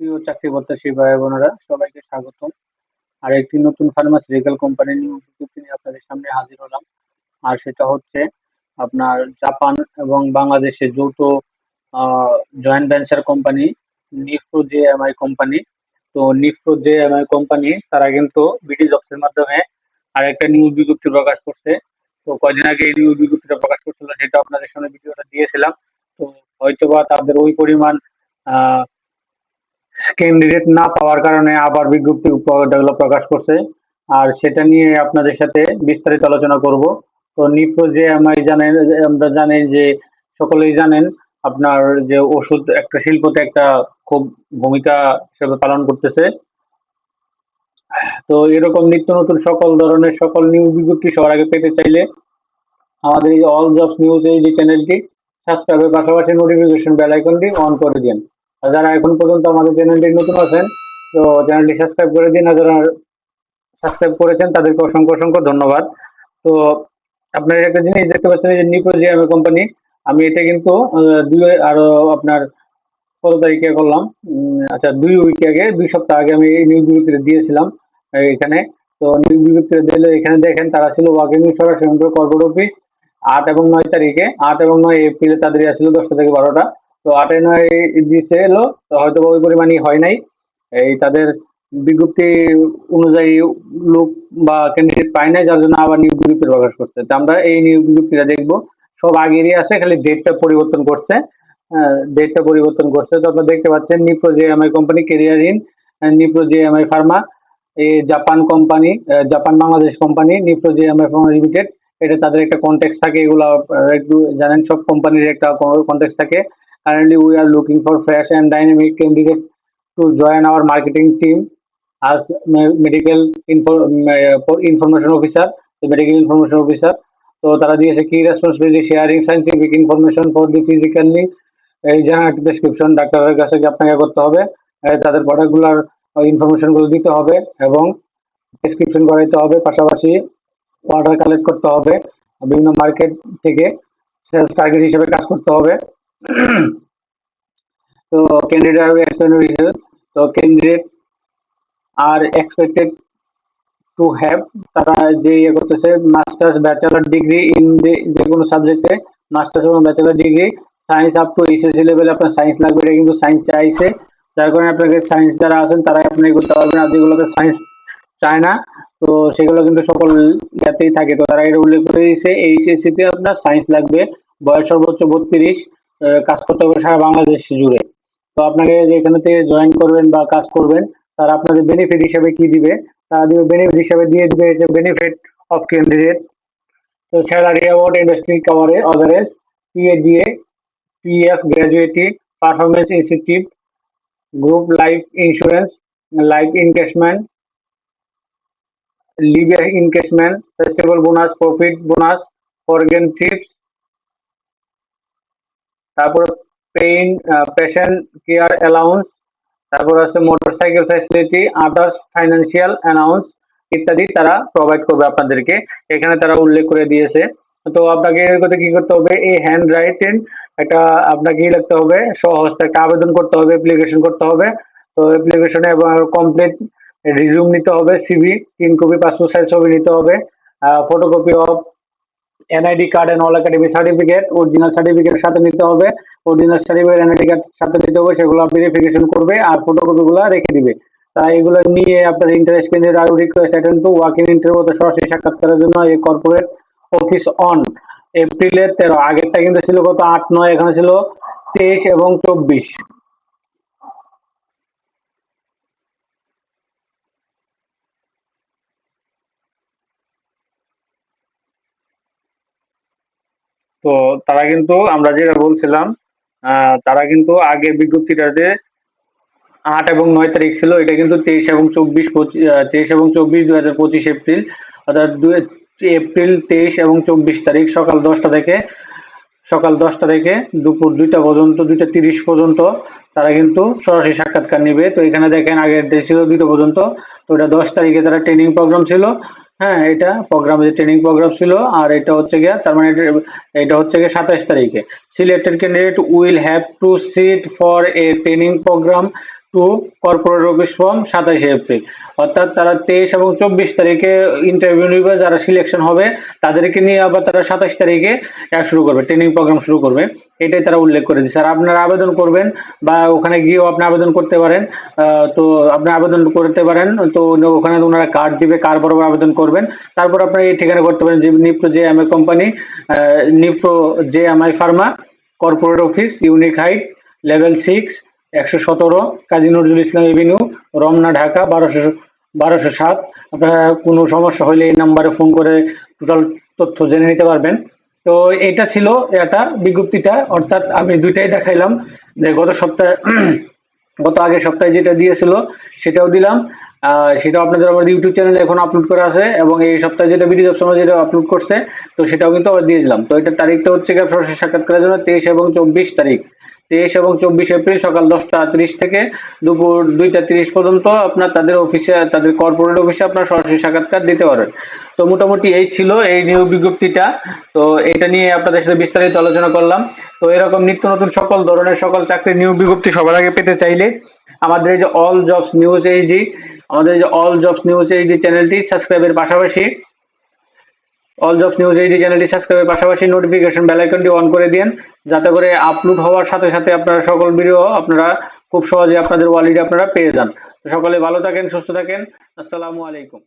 প্রিয় চাকরি প্রত্যাশী ভাই বোনেরা, সবাইকে স্বাগতম। আর একটি নতুন ফার্মাসিউটিক্যাল কোম্পানি নিয়ে আপনাদের সামনে হাজির হলাম। আর সেটা হচ্ছে আপনার জাপান এবং বাংলাদেশের যৌথ joint venture company Nipro J M I company তো Nipro J M I company তারা কিন্তু বিডি জবসের মাধ্যমে আর একটা নিউজ বিজ্ঞপ্তি প্রকাশ করছে। তো কয়দিন আগে এই নিউজ বিজ্ঞপ্তিটা প্রকাশ করছিল, সেটা আপনাদের সামনে ভিডিওটা দিয়েছিলাম। তো হয়তোবা তাদের ওই পরিমাণ ক্যান্ডিডেট না পাওয়ার কারণে আবার বিজ্ঞপ্তি প্রকাশ করছে। আর সেটা নিয়ে আপনাদের সাথে বিস্তারিত আলোচনা করব। তো নিপ্রো যে এমআই জানেন, আমরা জানি যে সকলেই জানেন, আপনার যে ওষুধ, একটা শিল্পতে একটা খুব ভূমিকা হিসেবে পালন করতেছে। তো এরকম নিত্য নতুন সকল ধরনের সকল নিউজ বিজ্ঞপ্তি সবার আগে পেতে চাইলে আমাদের এই অল জবস নিউজ এই যে চ্যানেলটি সাবস্ক্রাইবের পাশাপাশি নোটিফিকেশন বেল আইকনটি অন করে দিন। আর যারা এখন পর্যন্ত আমাদের চ্যানেলটি নতুন আছেন, তো চ্যানেলটি সাবস্ক্রাইব করে দিন, আর যারা সাবস্ক্রাইব করেছেন তাদেরকে অসংখ্য অসংখ্য ধন্যবাদ। তো আপনার একটা জিনিস দেখতে পাচ্ছেন যে নিপো জিএমএ কোম্পানি আমি এটা কিন্তু দুই, আরও আপনার কত তারিখে করলাম? আচ্ছা দুই উইক আগে, দুই সপ্তাহ আগে আমি এই নিউজ বিজ্ঞপ্তিটা দিয়েছিলাম এখানে। তো নিউজ বিজ্ঞপ্তিটা দিলে এখানে দেখেন, তারা ছিল ওয়াকিং সরাসরি কর্পোরেট অফিস আট এবং নয় তারিখে, আট এবং নয় এপ্রিলে তাদের আসছিল দশটা থেকে বারোটা। তো আটে নয় এলো, তো হয়তো ওই পরিমাণই হয় নাই। এই তাদের বিজ্ঞপ্তি অনুযায়ী লোক বা ক্যান্ডিডেট পায় নাই, যার জন্য আবার নিয়োগ বিজ্ঞপ্তি প্রকাশ করছে। তো আমরা এই নিয়োগ বিজ্ঞপ্তিটা দেখব। সব আগেরই আছে, খালি ডেটটা পরিবর্তন করছে। ডেটটা পরিবর্তন করছে। তো আপনারা দেখতে পাচ্ছেন Nipro JMI company career in Nipro JMI pharma এই Japan company Japan Bangladesh company Nipro JMI pharma limited এটা তাদের একটা কন্টেক্স থাকে, এগুলো একটু জানেন, সব কোম্পানির একটা কন্টেক্স থাকে। Currently, we are looking for fresh and dynamic candidates to join our marketing team. As medical info, information officer, the medical information officer. তো তারা দিয়েছে কি responsibility sharing scientific information for the physically এই generate prescription ডাক্তারের কাছে আপনাকে করতে হবে। তাদের প্রোডাক্টগুলোর ইনফরমেশনগুলো দিতে হবে এবং প্রেসক্রিপশন করাইতে হবে। পাশাপাশি অর্ডার কালেক্ট করতে হবে। বিভিন্ন মার্কেট থেকে সেলস টার্গেট হিসেবে কাজ করতে হবে। So candidate are external results so candidate to have তারা যে ইয়ে করতেছে মাস্টার্স ব্যাচেলার ডিগ্রি ইন যে কোনো সাবজেক্টে মাস্টার্স এবং bachelor degree science up to HSC level আপনার সায়েন্স লাগবে, এটা কিন্তু সায়েন্স চাইছে। যার কারণে আপনাকে সায়েন্স যারা আছেন, তারাই আপনি করতে পারবেন, আর যেগুলোতে সায়েন্স চায় না, তো সেগুলো কিন্তু সকল ইয়াতেই থাকে। তো তারা এটা উল্লেখ করে দিয়েছে এইচএসসিতে আপনার সায়েন্স লাগবে, বয়স সর্বোচ্চ বত্রিশ কাজ করতে হবে সারা বাংলাদেশ জুড়ে। তো আপনাকে যেখানে থেকে জয়েন করবেন বা কাজ করবেন, তারা আপনাদের বেনিফিট হিসেবে কি দিবে? তারা দিবে বেনিফিট হিসেবে দিয়ে দিবে যে বেনিফিট অফ ক্যান্ডিডেট তো salary award industry কাভারে others PADA PF gratuity performance institute group life insurance life encashment leave encashment festival bonus profit bonus foreign trips তারপর পেশেন্ট কেয়ার অ্যালাউন্স তারপর আছে motorcycle facility others financial announce ইত্যাদি তারা provide করবে আপনাদেরকে। এখানে তারা উল্লেখ করে দিয়েছে। তো আপনাকে এর করতে কি করতে হবে? এই হ্যান্ড রাইটেন একটা আপনাকে কি লিখতে হবে? সহজ একটা আবেদন করতে হবে অ্যাপ্লিকেশন করতে হবে। তো অ্যাপ্লিকেশনে কমপ্লিট রিজিউম নিতে হবে সিভি তিন কপি পাসপোর্ট সাইজ ছবি নিতে হবে। Photocopy of NID card and all academy certificate original certificate সাথে নিতে হবে। অরিজিনাল সার্টিফিকেট এনআইডি কার্ড সাথে নিতে হবে, সেগুলো ভেরিফিকেশন করবে আর ফটোকপিগুলো রেখে দিবে। তাই এগুলো নিয়ে আপনার ইন্টারেস্ট কেন্দ্রের আরও request attend to working interview তো সরাসরি সাক্ষাৎকারের জন্য এই কর্পোরেট অফিস অন এপ্রিলের তেরো। আগেরটা কিন্তু ছিল কত আট, নয়, এখানে ছিল তেইশ এবং চব্বিশ। তো তারা কিন্তু, আমরা যেটা বলছিলাম তারা কিন্তু আগের বিজ্ঞপ্তিটাতে আট এবং নয় তারিখ ছিল, এটা কিন্তু তেইশ এবং চব্বিশ তেইশ এবং চব্বিশ দু হাজার পঁচিশ এপ্রিল, অর্থাৎ এপ্রিল তেইশ এবং চব্বিশ তারিখ সকাল দশটা থেকে, সকাল দশটা থেকে দুপুর দুইটা পর্যন্ত, দুইটা তিরিশ পর্যন্ত তারা কিন্তু সরাসরি সাক্ষাৎকার নিবে। তো এখানে দেখেন আগের ডে ছিল দুটো পর্যন্ত, তো এটা দশ তারিখে তারা ট্রেনিং প্রোগ্রাম ছিল। হ্যাঁ এটা প্রোগ্রাম ট্রেনিং প্রোগ্রাম ছিল, আর এটা হচ্ছে গিয়া, তার মানে এটা হচ্ছে গিয়ে সাতাশ তারিখে। Selected candidate will have to sit for a training program to corporate office from সাতাশে এপ্রিল। অর্থাৎ তারা তেইশ এবং চব্বিশ তারিখে ইন্টারভিউ নিবে, যারা সিলেকশন হবে, তাদেরকে নিয়ে আবার তারা সাতাশ তারিখে শুরু করবে ট্রেনিং প্রোগ্রাম শুরু করবে। এটাই তারা উল্লেখ করে দিচ্ছে আর আপনারা আবেদন করবেন বা ওখানে গিয়েও আপনি আবেদন করতে পারেন। তো আপনি আবেদন করতে পারেন, তো ওখানে ওনারা কার্ড দিবে কার বরাবর আবেদন করবেন। তারপর আপনারা এই ঠিকানা করতে পারেন যে Nipro J M I company Nipro J M I pharma corporate office unique height level six একশো সতেরো, কাজী নজরুল ইসলাম এভিনিউ রমনা, ঢাকা, বারোশো বারোশো সাত। আপনারা কোনো সমস্যা হলে এই নাম্বারে ফোন করে টোটাল তথ্য জেনে নিতে পারবেন। তো এটা ছিল এটা বিজ্ঞপ্তিটা, অর্থাৎ আমি দুইটাই দেখাইলাম। যে গত সপ্তাহে, গত আগের সপ্তাহে যেটা দিয়েছিল, সেটাও দিলাম। সেটাও আপনাদের আমার ইউটিউব চ্যানেলে এখন আপলোড করা আছে এবং এই সপ্তাহে যেটা বিডি দপ্তর যেটা আপলোড করছে, তো সেটাও কিন্তু আবার দিয়ে দিলাম। তো এটার তারিখটা হচ্ছে গিয়ে সাক্ষাৎ করার জন্য তেইশ এবং চব্বিশ তারিখ। তেইশ এবং চব্বিশ এপ্রিল সকাল দশটা তিরিশ থেকে দুপুর দুইটা তিরিশ পর্যন্ত আপনার তাদের অফিসে তাদের কর্পোরেট অফিসে আপনার সরাসরি সাক্ষাৎকার দিতে পারেন। তো মোটামুটি এই ছিল এই নিয়োগ বিজ্ঞপ্তিটা। তো এটা নিয়ে আপনাদের সাথে বিস্তারিত আলোচনা করলাম। তো এরকম নিত্য নতুন সকল ধরনের সকল চাকরির নিয়োগ বিজ্ঞপ্তি সবার আগে পেতে চাইলে আমাদের এই যে অল জবস নিউজ এইজি আমাদের যে অল জবস নিউজ এইজি চ্যানেলটি সাবস্ক্রাইবের পাশাপাশি অল জবস নিউজ এইচডি চ্যানেলটি সাবস্ক্রাইবের পাশাপাশি নোটিফিকেশন বেল আইকনটি অন করে দিন, যাতে করে আপলোড হওয়ার সাথে সাথে আপনারা সকল ভিডিও আপনারা খুব সহজে আপনাদের ওয়ালিডে আপনারা পেয়ে যান। সকলে ভালো থাকেন, সুস্থ থাকেন। আসসালামু আলাইকুম।